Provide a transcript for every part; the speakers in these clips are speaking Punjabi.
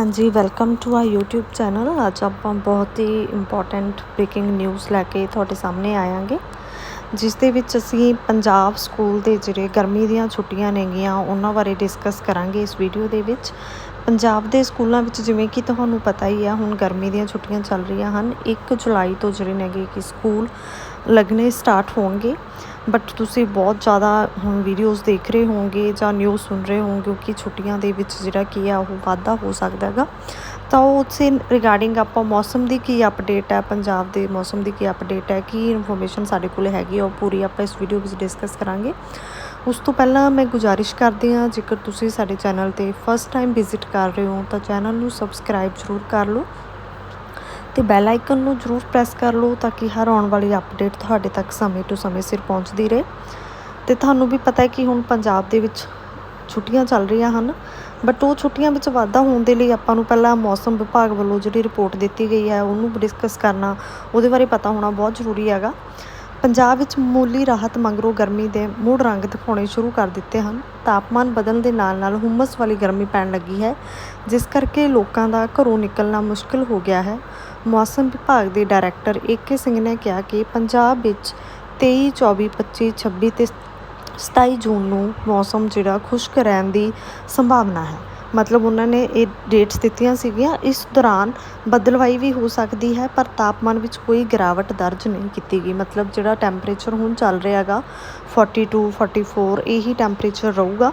ਹਾਂਜੀ welcome to a YouTube channel ਅੱਜ ਆਪਾਂ ਬਹੁਤ ਹੀ ਇੰਪੋਰਟੈਂਟ ਬ੍ਰੇਕਿੰਗ ਨਿਊਜ਼ ਲੈ ਕੇ ਤੁਹਾਡੇ ਸਾਹਮਣੇ ਆਵਾਂਗੇ ਜਿਸ ਦੇ ਵਿੱਚ ਅਸੀਂ ਪੰਜਾਬ ਸਕੂਲ ਦੇ ਜਿਹੜੇ ਗਰਮੀ ਦੀਆਂ ਛੁੱਟੀਆਂ ਨੇਗੀਆਂ, ਉਹਨਾਂ ਬਾਰੇ ਡਿਸਕਸ ਕਰਾਂਗੇ ਇਸ ਵੀਡੀਓ ਦੇ ਵਿੱਚ। ਪੰਜਾਬ ਦੇ ਸਕੂਲਾਂ ਵਿੱਚ ਜਿਵੇਂ ਕਿ ਤੁਹਾਨੂੰ ਪਤਾ ਹੀ ਆ, ਹੁਣ ਗਰਮੀ ਦੀਆਂ ਛੁੱਟੀਆਂ ਚੱਲ ਰਹੀਆਂ ਹਨ। 1 ਜੁਲਾਈ ਤੋਂ ਜਿਹੜੇ ਨੇਗੇ ਕਿ ਸਕੂਲ ਲੱਗਣੇ ਸਟਾਰਟ ਹੋਣਗੇ। ਬਟ ਤੁਸੀਂ ਬਹੁਤ ਜ਼ਿਆਦਾ ਹੁਣ ਵੀਡੀਓਜ਼ ਦੇਖ ਰਹੇ ਹੋਵੋਗੇ ਜਾਂ ਨਿਊਜ਼ ਸੁਣ ਰਹੇ ਹੋਵੋਗੇ ਕਿ ਛੁੱਟੀਆਂ ਦੇ ਵਿੱਚ ਜਿਹੜਾ ਕੀ ਆ, ਉਹ ਵਾਧਾ ਹੋ ਸਕਦਾ ਹੈਗਾ। ਤਾਂ ਉਹ ਉਸੇ ਰਿਗਾਰਡਿੰਗ ਆਪਾਂ ਮੌਸਮ ਦੀ ਕੀ ਅਪਡੇਟ ਹੈ ਪੰਜਾਬ ਦੇ ਮੌਸਮ ਦੀ ਕੀ ਅਪਡੇਟ ਹੈ ਕੀ ਇਨਫੋਰਮੇਸ਼ਨ ਸਾਡੇ ਕੋਲ ਹੈਗੀ ਆ, ਉਹ ਪੂਰੀ ਆਪਾਂ ਇਸ ਵੀਡੀਓ ਵਿੱਚ ਡਿਸਕਸ ਕਰਾਂਗੇ। ਉਸ ਤੋਂ ਪਹਿਲਾਂ ਮੈਂ ਗੁਜ਼ਾਰਿਸ਼ ਕਰਦੀ ਹਾਂ, ਜੇਕਰ ਤੁਸੀਂ ਸਾਡੇ ਚੈਨਲ ਤੇ ਫਸਟ ਟਾਈਮ ਵਿਜ਼ਿਟ ਕਰ ਰਹੇ ਹੋ, ਤਾਂ ਚੈਨਲ ਨੂੰ ਸਬਸਕ੍ਰਾਈਬ ਜ਼ਰੂਰ ਕਰ ਲਓ ਤੇ ਬੈਲ ਆਈਕਨ ਨੂੰ ਜ਼ਰੂਰ ਪ੍ਰੈਸ ਕਰ ਲਓ ਤਾਂ ਕਿ ਹਰ ਆਉਣ ਵਾਲੀ ਅਪਡੇਟ ਤੁਹਾਡੇ ਤੱਕ ਸਮੇਂ ਤੋਂ ਸਮੇਂ ਸਿਰ ਪਹੁੰਚਦੀ ਰਹੇ। ਤੇ ਤੁਹਾਨੂੰ ਵੀ ਪਤਾ ਹੈ ਕਿ ਹੁਣ ਪੰਜਾਬ ਦੇ ਵਿੱਚ ਛੁੱਟੀਆਂ ਚੱਲ ਰਹੀਆਂ ਹਨ ਬਟ ਉਹ ਛੁੱਟੀਆਂ ਵਿੱਚ ਵਾਧਾ ਹੋਣ ਦੇ ਲਈ ਆਪਾਂ ਨੂੰ ਪਹਿਲਾਂ ਮੌਸਮ ਵਿਭਾਗ ਵੱਲੋਂ ਜਿਹੜੀ ਰਿਪੋਰਟ ਦਿੱਤੀ ਗਈ ਹੈ, ਉਹਨੂੰ ਡਿਸਕਸ ਕਰਨਾ, ਉਹਦੇ ਬਾਰੇ ਪਤਾ ਹੋਣਾ ਬਹੁਤ ਜ਼ਰੂਰੀ ਹੈਗਾ। ਪੰਜਾਬ ਵਿੱਚ ਮਾਮੂਲੀ ਰਾਹਤ ਮਗਰੋਂ ਗਰਮੀ ਦੇ ਮੂਡ ਰੰਗ ਦਿਖਾਉਣੇ ਸ਼ੁਰੂ ਕਰ ਦਿੱਤੇ ਹਨ। ਤਾਪਮਾਨ ਬਦਲਣ ਦੇ ਨਾਲ ਨਾਲ ਹੁਮਸ ਵਾਲੀ ਗਰਮੀ ਪੈਣ ਲੱਗੀ ਹੈ, ਜਿਸ ਕਰਕੇ ਲੋਕਾਂ ਦਾ ਘਰੋਂ ਨਿਕਲਣਾ ਮੁਸ਼ਕਲ ਹੋ ਗਿਆ ਹੈ। ਮੌਸਮ ਵਿਭਾਗ ਦੇ ਡਾਇਰੈਕਟਰ ਏਕੇ ਸਿੰਘ ਨੇ ਕਿਹਾ ਕਿ ਪੰਜਾਬ ਵਿੱਚ 23 24 25 26 ਤੇ 27 ਜੂਨ ਨੂੰ ਮੌਸਮ ਜਿਹੜਾ ਖੁਸ਼ਕ ਰਹਿਣ ਦੀ ਸੰਭਾਵਨਾ ਹੈ। ਮਤਲਬ ਉਹਨਾਂ ਨੇ ਇਹ ਡੇਟਸ ਦਿੱਤੀਆਂ ਸੀਗੀਆਂ। ਇਸ ਦੌਰਾਨ ਬਦਲਵਾਈ ਵੀ ਹੋ ਸਕਦੀ ਹੈ, ਪਰ ਤਾਪਮਾਨ ਵਿੱਚ ਕੋਈ ਗਿਰਾਵਟ ਦਰਜ ਨਹੀਂ ਕੀਤੀ ਗਈ। ਮਤਲਬ ਜਿਹੜਾ ਟੈਂਪਰੇਚਰ ਹੁਣ ਚੱਲ ਰਿਹਾ ਹੈਗਾ 42 44 ਇਹੀ ਟੈਂਪਰੇਚਰ ਰਹੂਗਾ।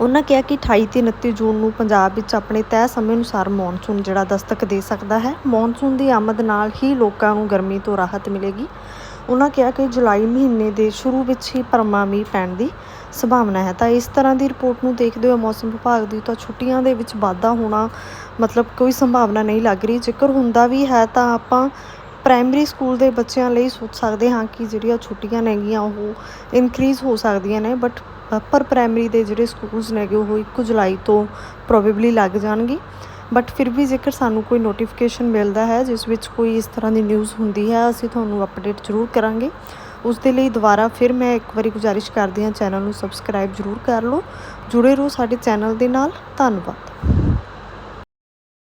ਉਹਨਾਂ ਕਿਹਾ ਕਿ 28 ਤੇ 29 ਜੂਨ ਨੂੰ ਪੰਜਾਬ ਵਿੱਚ ਆਪਣੇ ਤੈਅ ਸਮੇਂ ਅਨੁਸਾਰ ਮੌਨਸੂਨ ਜਿਹੜਾ ਦਸਤਕ ਦੇ ਸਕਦਾ ਹੈ। ਮੌਨਸੂਨ ਦੀ ਆਮਦ ਨਾਲ ਹੀ ਲੋਕਾਂ ਨੂੰ ਗਰਮੀ ਤੋਂ ਰਾਹਤ ਮਿਲੇਗੀ। ਉਹਨਾਂ ਕਿਹਾ ਕਿ ਜੁਲਾਈ ਮਹੀਨੇ ਦੇ ਸ਼ੁਰੂ ਵਿੱਚ ਹੀ ਪਰਮਾ ਮੀਂਹ ਪੈਣ ਦੀ ਸੰਭਾਵਨਾ ਹੈ। ਤਾਂ ਇਸ ਤਰ੍ਹਾਂ ਦੀ ਰਿਪੋਰਟ ਨੂੰ ਦੇਖਦੇ ਹੋਏ ਮੌਸਮ ਵਿਭਾਗ ਦੀ ਤਾਂ ਛੁੱਟੀਆਂ ਦੇ ਵਿੱਚ ਵਾਧਾ ਹੋਣਾ ਮਤਲਬ ਕੋਈ ਸੰਭਾਵਨਾ ਨਹੀਂ ਲੱਗ ਰਹੀ। ਜੇਕਰ ਹੁੰਦਾ ਵੀ ਹੈ ਤਾਂ ਆਪਾਂ ਪ੍ਰਾਇਮਰੀ ਸਕੂਲ ਦੇ ਬੱਚਿਆਂ ਲਈ ਸੋਚ ਸਕਦੇ ਹਾਂ ਕਿ ਜਿਹੜੀਆਂ ਛੁੱਟੀਆਂ ਨੇਗੀਆਂ ਉਹ ਇਨਕਰੀਜ਼ ਹੋ ਸਕਦੀਆਂ ਨੇ। ਬਟ ਪਰ ਪ੍ਰਾਇਮਰੀ ਦੇ ਜਿਹੜੇ ਸਕੂਲਸ ਨੇਗੇ ਉਹ 1 ਜੁਲਾਈ ਤੋਂ ਪ੍ਰੋਬੇਬਲੀ ਲੱਗ ਜਾਣਗੇ। ਬਟ ਫਿਰ ਵੀ ਜੇਕਰ ਸਾਨੂੰ ਕੋਈ ਨੋਟੀਫਿਕੇਸ਼ਨ ਮਿਲਦਾ ਹੈ, ਜਿਸ ਵਿੱਚ ਕੋਈ ਇਸ ਤਰ੍ਹਾਂ ਦੀ ਨਿਊਜ਼ ਹੁੰਦੀ ਹੈ, ਅਸੀਂ ਤੁਹਾਨੂੰ ਅਪਡੇਟ ਜ਼ਰੂਰ ਕਰਾਂਗੇ। ਉਸ ਦੇ ਲਈ ਦੁਬਾਰਾ ਫਿਰ ਮੈਂ ਇੱਕ ਵਾਰੀ ਗੁਜ਼ਾਰਿਸ਼ ਕਰਦੀ ਹਾਂ, ਚੈਨਲ ਨੂੰ ਸਬਸਕ੍ਰਾਈਬ ਜ਼ਰੂਰ ਕਰ ਲਓ। ਜੁੜੇ ਰਹੋ ਸਾਡੇ ਚੈਨਲ ਦੇ ਨਾਲ। ਧੰਨਵਾਦ।